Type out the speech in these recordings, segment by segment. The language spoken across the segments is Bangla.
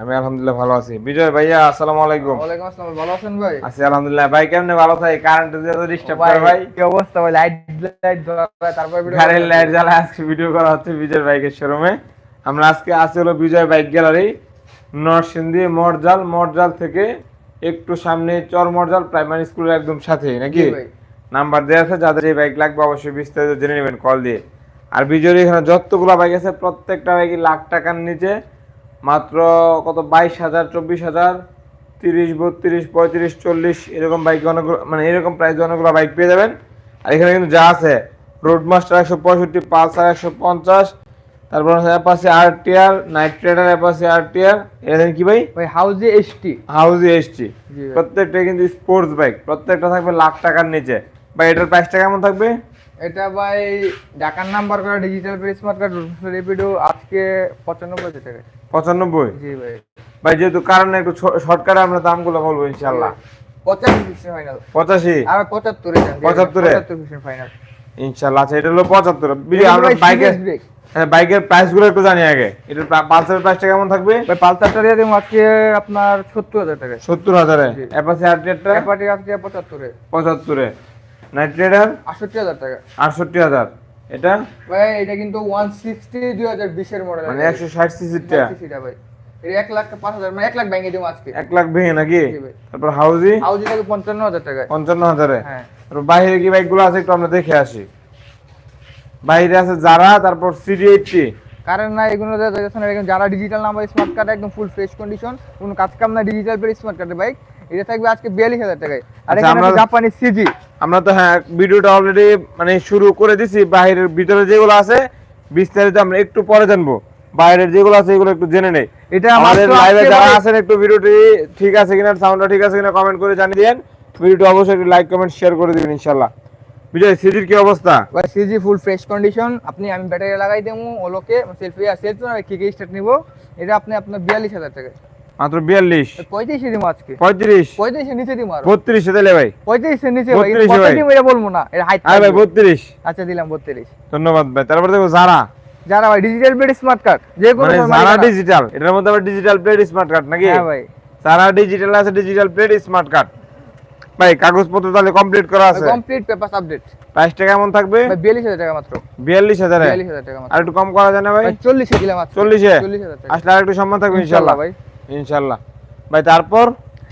আমি আলহামদুলিল্লাহ ভালো আছি। বিজয় ভাইয়া আসসালামু আলাইকুম। ওয়ালাইকুম আসসালাম ভালো আছেন ভাই? আছি আলহামদুলিল্লাহ। ভাই কেমনে ভালো থাকি কারেন্ট তো ডিস্টার্ব করে ভাই। কি অবস্থা ভাই? লাইট লাইট জ্বলা তারপর ভিডিও গাড়ির লাইট জ্বালা আজকে ভিডিও করা হচ্ছে বিজয় বাইকের শোরুমে আমরা আজকে আছি হলো বিজয় বাইক গ্যালারি নরসিংদী মরজাল মরজাল থেকে একটু সামনে চর মরজাল প্রাইমারি স্কুলের একদম সাথে নাকি? নাম্বার দেওয়া আছে যাদের এই বাইক লাগবে অবশ্যই বিস্তারিত জেনে নেবেন কল দিয়ে। আর বিজয়ের এখানে যতগুলো বাইক আছে প্রত্যেকটা বাইকই লাখ টাকার নিচে মাত্র কত? বাইশ হাজার চব্বিশ হাজার তিরিশ বত্রিশ পঁয়ত্রিশ চল্লিশ এরকম বাইক অনেকগুলো মানে এরকম প্রাইস অনেকগুলো বাইক পেয়ে যাবেন। আর এখানে কিন্তু যা আছে রোড মাস্টার একশো পঁয়ষট্টি পালসার একশো পঞ্চাশ তারপর Apache R TR night trader Apache R TR এটা কি ভাই? ভাই হাউজে এসটি হাউজি এসটি প্রত্যেকটা কিন্তু স্পোর্টস বাইক প্রত্যেকটা থাকবে লাখ টাকার নিচে। বা এটার প্রাইসটা কেমন থাকবে? এটা ভাই ঢাকার নাম্বার করা ডিজিটাল প্রেস স্মার্ট কার্ড রেপিডো আজকে পঁচানব্বই টাকা পঁচানব্বই? জি ভাই। ভাই যেহেতু কারণে একটু শর্টকাটে আমরা দামগুলো বলব ইনশাল্লাহ পঁচাশি ফাইনাল পঁচাশি? আর পঁচাত্তরে পঁচাত্তরে? ফাইনাল ইনশাল্লাহ আচ্ছা এটা হলো পঁচাত্তর। আমরা বাইকের হ্যাঁ বাইকের প্রাইসগুলো একটু জানি আগে। এটার পালসারের প্রাইসটা কেমন থাকবে? ভাই পালসারটা দিয়ে দেবো আজকে আপনার সত্তর হাজার টাকা সত্তর হাজারে। জি। অ্যাপাসি আর এপাটি আজকে পঁচাত্তরে। পঁচাত্তরে। নাইট টাকা। এটা? ভাই এটা কিন্তু মডেল মানে একশো ষাট সিসিটা ভাই। এক লাখ পাঁচ হাজার মানে এক লাখ ব্যাংকে দেবো আজকে। এক লাখ ভেঙে নাকি? তারপর হাউজি? হাউজি থাকে পঞ্চান্ন হাজার টাকায় পঞ্চান্ন হাজারে। হ্যাঁ। বাইরে কি বাইকগুলো আছে একটু আমরা দেখে আসি। বাইরে আছে যারা তারপর সিডি এইটটি কারণ না এগুলো যারা ডিজিটাল নাম্বার স্মার্ট কার্ড একদম ফুল ফ্রেশ কন্ডিশন কোনো কাজ কাম না ডিজিটাল স্মার্ট কার্ডের বাইক এটা থাকবে আজকে বিয়াল্লিশ হাজার টাকায়। আর আচ্ছা, এখানে জাপানি সিজি আমরা তো হ্যাঁ ভিডিওটা অলরেডি মানে শুরু করে দিছি। বাইরের ভিতরে যেগুলো আছে বিস্তারিত আমরা একটু পরে জানব। বাইরের যেগুলো আছে এগুলো একটু জেনে নেই। এটা আমাদের লাইভে যারা আছেন একটু ভিডিওটি ঠিক আছে কিনা সাউন্ডটা ঠিক আছে কিনা কমেন্ট করে জানিয়ে দিন ভিডিওটি অবশ্যই একটু লাইক কমেন্ট শেয়ার করে দিবেন ইনশাআল্লাহ। বিজয় সিডির কি অবস্থা? ভাই সিজি ফুল ফ্রেশ কন্ডিশন আপনি আমি ব্যাটারি লাগাই দেবো ওলোকে সেলফি আর সেলফি না কিকে স্টার্ট নিবো? এটা আপনি আপনার বিয়াল্লিশ হাজার টাকায়। মাত্র বিয়াল্লিশ। পঁয়ত্রিশে দিব আজকে। পঁয়ত্রিশ। পঁয়ত্রিশের নিচে দিব আর। বত্রিশে দিলে ভাই। পঁয়ত্রিশের নিচে ভাই 32 কত ভাই। এটা বলব না। এটা হাইট আরে ভাই বত্রিশ। আচ্ছা দিলাম বত্রিশ। ধন্যবাদ ভাই। তারপর দেখো যারা যারা ভাই ডিজিটাল পেড স্মার্ট কার্ড যে কোনো মানে যারা যারা- ডিজিটাল এটার মধ্যে আবার ডিজিটাল প্লেট স্মার্ট কার্ড নাকি? হ্যাঁ ভাই। যারা ডিজিটাল আছে ডিজিটাল প্লেট স্মার্ট কার্ড ভাই কাগজপত্র তাহলে কমপ্লিট করা আছে। কমপ্লিট পেপার আপডেট প্রাইসটা কেমন থাকবে? ভাই বিয়াল্লিশ হাজার টাকা মাত্র। বিয়াল্লিশ হাজারে? বিয়াল্লিশ হাজার টাকা মাত্র। আর একটু কম করা যায় না ভাই? ভাই চল্লিশে দিলাম মাত্র চল্লিশে? চল্লিশ হাজার টাকা। আসলে আর একটু সম্মান থাকবে ইনশাল্লাহ। ভাই। ইনশাল্লাহ ভাই তারপর?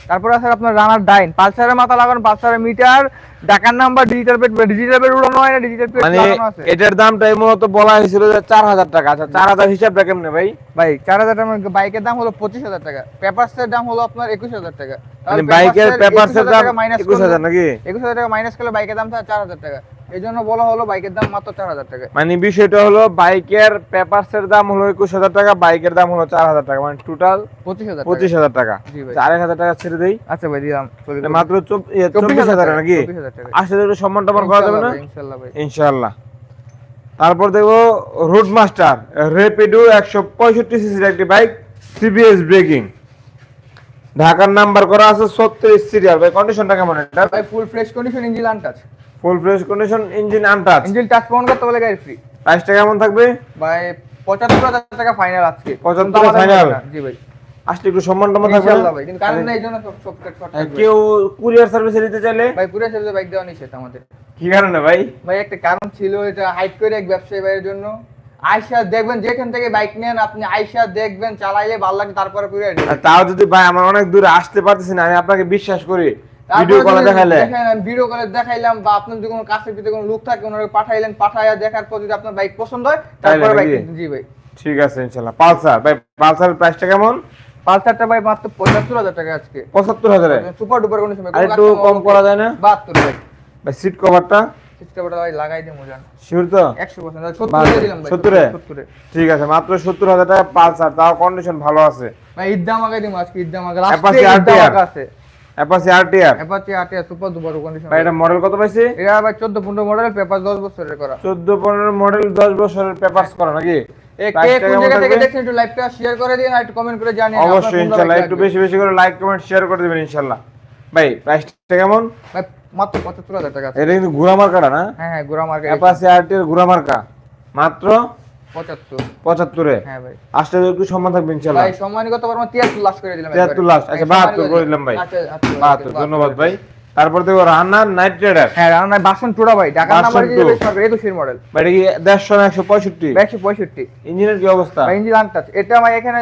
তারপর আছে আপনার রানার ডাইন। পালসারের মাথা লাগানো পালসারের মিটার ডাকার number digital pad digital pad উড়ানো হয় না ডিজিটাল পেড মানে এটার দামটাই মূলত বলা হয়েছিল যে চার হাজার টাকা। আচ্ছা চার হাজার হিসাবটা কেমনে ভাই? ভাই চার হাজার টাকা বাইকের দাম হলো পঁচিশ হাজার টাকা। পেপারসের দাম হলো আপনার একুশ হাজার টাকা। মানে বাইকের পেপারসের দাম একুশ হাজার নাকি? একুশ হাজার টাকা মাইনাস করলে বাইকের দাম থাকে চার হাজার টাকা। এই জন্য বলা হলো বাইকের দাম মাত্র চার হাজার টাকা। মানে বিষয়টা হলো বাইকের পেপারসের দাম হলো একুশ হাজার টাকা বাইকের দাম হলো চার হাজার টাকা মানে টোটাল পঁচিশ হাজার পঁচিশ হাজার টাকা। হাজার টাকা ছেড়ে দেই। আচ্ছা ভাই দিলাম। মাত্র চব- চব্বিশ হাজার নাকি আসলে একটু সম্মান টম্মান করা যাবে না? ইনশাল্লাহ ভাই ইনশাআল্লাহ তারপর দেখো রোড মাস্টার রেপিডো একশো পঁয়ষট্টি সিসির একটি বাইক সিবিএস ব্রেকিং ঢাকার নাম্বার করা আছে ছত্রিশ সিরিয়াল। ভাই কন্ডিশনটা কেমন এটা? ভাই full fresh condition engine untouch full fresh condition engine untouch engine touch phone করতে বলে গাড়ি ফ্রি প্রাইসটা কেমন থাকবে? ভাই পঁচাত্তর হাজার টাকা ফাইনাল আজকে। 75 কিন্তু আমাদের জি ভাই। আসলে একটু সম্মান টম্মান থাকবে ইনশাআল্লাহ ভাই কিন্তু কারণ এই জন্য সব সব শর্ট হ্যাঁ, কেউ কুরিয়ার সার্ভিসে নিতে চাইলে? ভাই পুরো সেলফে বাইক দেওয়া নিষেধ আমাদের। কি কারণে ভাই? ভাই একটা কারণ ছিল এটা হাইট করে এক ব্যবসায়ী ভাইয়ের জন্য। আয়সা দেখবেন যেখান থেকে বাইক নেন আপনি আয়সা দেখবেন চালাইলে ভালো লাগে তারপরে পুরো আর তাও যদি ভাই আমার অনেক দূরে আসতে পারতেছি না আমি আপনাকে বিশ্বাস করি। ভিডিও কলে দেখালে ভিডিও কলে দেখাইলাম বা আপনার যদি কোনো কাছের ভিতরে কোনো লোক থাকে ওনাকে পাঠাইলেন পাঠাইয়া দেখার পর যদি আপনার বাইক পছন্দ হয় তারপরে বাইক জি ভাই। ঠিক আছে ইনশাল্লাহ। পালসার ভাই পালসারের প্রাইসটা কেমন? পালসারটা ভাই মাত্র পঁচাত্তর হাজার টাকা আজকে। পঁচাত্তর হাজারে? সুপার ডুপার কোনো সময় একটু কম করা যায় না? বাহাত্তর ভাই। ভাই সিট কভারটা সিস্টেমটা ভাই লাগাই দিই মজান শিওর তো? একশো পার্সেন্ট সত্তর দিলাম ভাই সত্তরে? সত্তরে। ঠিক আছে মাত্র সত্তর হাজার টাকা পালসার তাও কন্ডিশন ভালো আছে। ভাই ঈদ আগে দিম আজকে ঈদ আগে লাস্টে আছে। Apache RTR Apache RTR super duper condition ভাই এটা মডেল কত পাইছি? এটা ভাই 14 15 মডেল পেপার 10 বছরের করা। চোদ্দ পনেরো মডেল দশ বছরের পেপারস করা নাকি? কে টা কোন জায়গা থেকে দেখছেন একটু লাইভটা শেয়ার করে দিন আর একটু কমেন্ট করে জানিয়ে অবশ্যই ইনশাল্লাহ। একটু বেশি বেশি করে লাইক কমেন্ট শেয়ার করে দেবেন ইনশাল্লাহ। ভাই প্রাইসটা কেমন? ভাই মাত্র 75000 টাকা এটা কিন্তু ঘোড়া মার্কাটা না? হ্যাঁ হ্যাঁ গোরা মার্কেট অ্যাপাসি আরটিআর ঘোড়া মার্কা। মাত্র পঁচাত্তর। হ্যাঁ আসলে একটু সম্মান থাকবে ইনশাল্লাহ। ভাই সম্মানিত কত পারব তিয়াত্তর লাখ করে দিলাম 73 লাখ, আচ্ছা, 72 করে দিলাম ভাই। ভাই, বাহাত্তর বাহাত্তর। ধন্যবাদ ভাই। তারপর দেখো রান্নার নাইট ট্রেডার হ্যাঁ রানা বাসন টুরা ভাই ঢাকার নাম্বার দিয়ে টু। বেশ পারবে একুশের মডেল ভাই কি দেড়শো না একশো পঁয়ষট্টি? একশো পঁয়ষট্টি। ইঞ্জিনের কি অবস্থা? ভাই ইঞ্জিন আনটাচ এটা আমার এখানে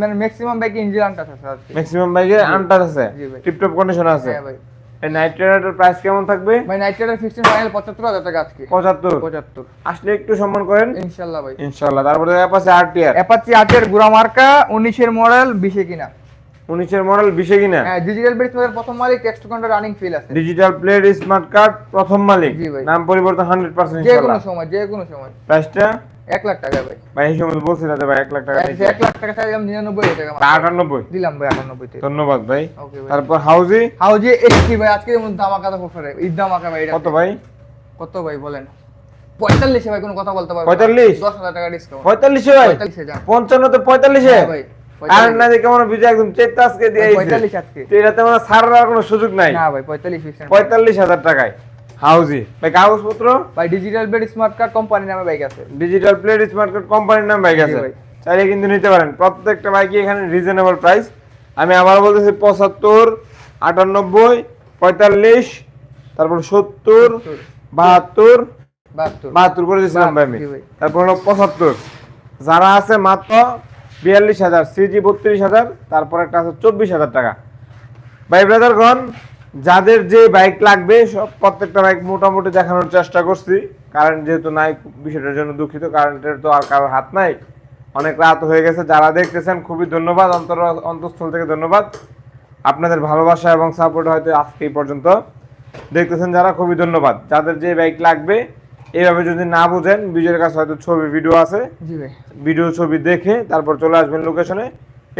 মানে ম্যাক্সিমাম বাইকে ইঞ্জিন আনটাচ আছে ম্যাক্সিমাম বাইকে আনটার আছে? টিপটপ কন্ডিশন আছে? হ্যাঁ ভাই। এই নাইট ট্রেডারের প্রাইস কেমন থাকবে? ভাই নাইট রাইডার ফিক্সড ফাইনাল পঁচাত্তর হাজার টাকা আজকে। পঁচাত্তর? পঁচাত্তর। আসলে একটু সম্মান করেন। ইনশাল্লাহ ভাই। ইনশাল্লাহ। তারপরে আছে আরটিআর অ্যাপাচি আটের গুড়া মার্কা মডেল কিনা। মডেল কিনা? হ্যাঁ ডিজিটাল প্রথম মালিক টেক্সট কন্ট্রোল রানিং ফিল আছে। ডিজিটাল প্লেট স্মার্ট কার্ড প্রথম মালিক। ভাই। নাম পরিবর্তন যে কোনো সময় যে কোনো সময় প্রাইসটা এক লাখ টাকা ভাই। ভাই এই সময় বলছি যে ভাই এক লাখ টাকা এক- লাখ টাকা চাইলাম নিরানব্বই টাকা আটানব্বই? দিলাম ভাই আটানব্বই ধন্যবাদ ভাই। তারপর হাউজি? হাউজে ভাই আজকে যেমন অফারে ঈদ ভাই কত ভাই? কত ভাই বলেন। পঁয়তাল্লিশে ভাই কোনো কথা বলতে পারব। 45? দশ হাজার টাকা ডিসকাউন্ট পঁয়তাল্লিশে ভাই? পঁয়তাল্লিশে যান। পঞ্চান্নতে পঁয়তাল্লিশে হ্যাঁ ভাই আর না দেখে মনে বিজয় একদম চেকটা আজকে দিয়ে পঁয়তাল্লিশ আজকে। এটাতে মানে কোনো সুযোগ নাই। না ভাই পঁয়তাল্লিশ পঁয়তাল্লিশ হাজার টাকায়। হাউজি। ভাই কাগজপত্র? ভাই digital bed smart card company নামে বাইক আছে। ডিজিটাল প্লেট স্মার্ট কার্ড কোম্পানির নাম বাইক আছে। চাইলে কিন্তু নিতে পারেন। প্রত্যেকটা বাইকই এখানে রিজনেবল প্রাইস আমি আবার বলতেছি পঁচাত্তর আটানব্বই পঁয়তাল্লিশ তারপর সত্তর বাহাত্তর বাহাত্তর। বাহাত্তর করে দিয়েছিলাম ভাই আমি। তারপর হলো পঁচাত্তর। যারা আছে মাত্র বিয়াল্লিশ হাজার সিজি বত্রিশ হাজার তারপর একটা আছে চব্বিশ হাজার টাকা। ভাই ব্রাদারগণ যাদের যে বাইক লাগবে সব প্রত্যেকটা বাইক মোটামুটি দেখানোর চেষ্টা করছি। কারেন্ট যেহেতু নাই বিষয়টার জন্য দুঃখিত। কারেন্টের তো আর কারোর হাত নাই। অনেক রাত হয়ে গেছে। যারা দেখতেছেন খুবই ধন্যবাদ। অন্তর অন্তঃস্থল থেকে ধন্যবাদ। আপনাদের ভালোবাসা এবং সাপোর্ট হয়তো আজকে এই পর্যন্ত। দেখতেছেন যারা খুবই ধন্যবাদ। যাদের যে বাইক লাগবে এইভাবে যদি না বুঝেন বিজয়ের কাছে হয়তো ছবি ভিডিও আছে। ভিডিও ছবি দেখে তারপর চলে আসবেন লোকেশনে।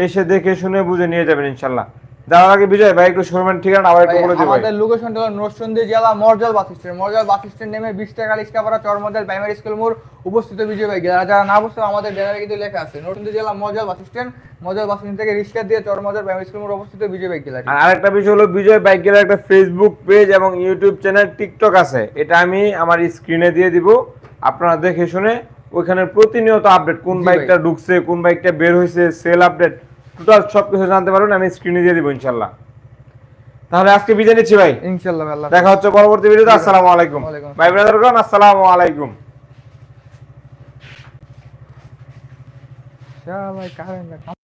এসে দেখে শুনে বুঝে নিয়ে যাবেন ইনশাল্লাহ। যাওয়ার আগে বিজয় ভাই একটু শোরুমের ঠিকানা আবার একটু বলে ভাই। আমাদের লোকেশনটা হলো নরসিংদী জেলা Morjal bus stand. Morjal bus stand নেমে বিশ টাকা রিক্সাপাড়া চরমজাল প্রাইমারি স্কুল মোড় উপস্থিত বিজয় ভাই। যারা যারা না বুঝতে আমাদের ব্যানারে কিন্তু লেখা আছে। নরসিংদী জেলা Morjal bus stand. Morjal bus stand থেকে রিক্সা দিয়ে চরমজাল প্রাইমারি স্কুল মোড় অবস্থিত বিজয় ভাই গ্যালারি আর আরেকটা বিষয় হলো বিজয় বাইক গেলার একটা ফেসবুক পেজ এবং ইউটিউব চ্যানেল টিকটক আছে। এটা আমি আমার স্ক্রিনে দিয়ে দিব। আপনারা দেখে শুনে ওইখানে প্রতিনিয়ত আপডেট কোন বাইকটা ঢুকছে কোন বাইকটা বের হয়েছে সেল আপডেট টোটাল সব কিছু জানতে পারবেন আমি স্ক্রিনে দিয়ে দিব ইনশাল্লাহ তাহলে আজকে বিদায় নিচ্ছি ভাই। ইনশাল্লাহ দেখা হচ্ছে পরবর্তী ভিডিওতে আসসালামু আলাইকুম। ভাই ব্রাদারগণ আসসালামু আলাইকুম। ভাই কারেন্ট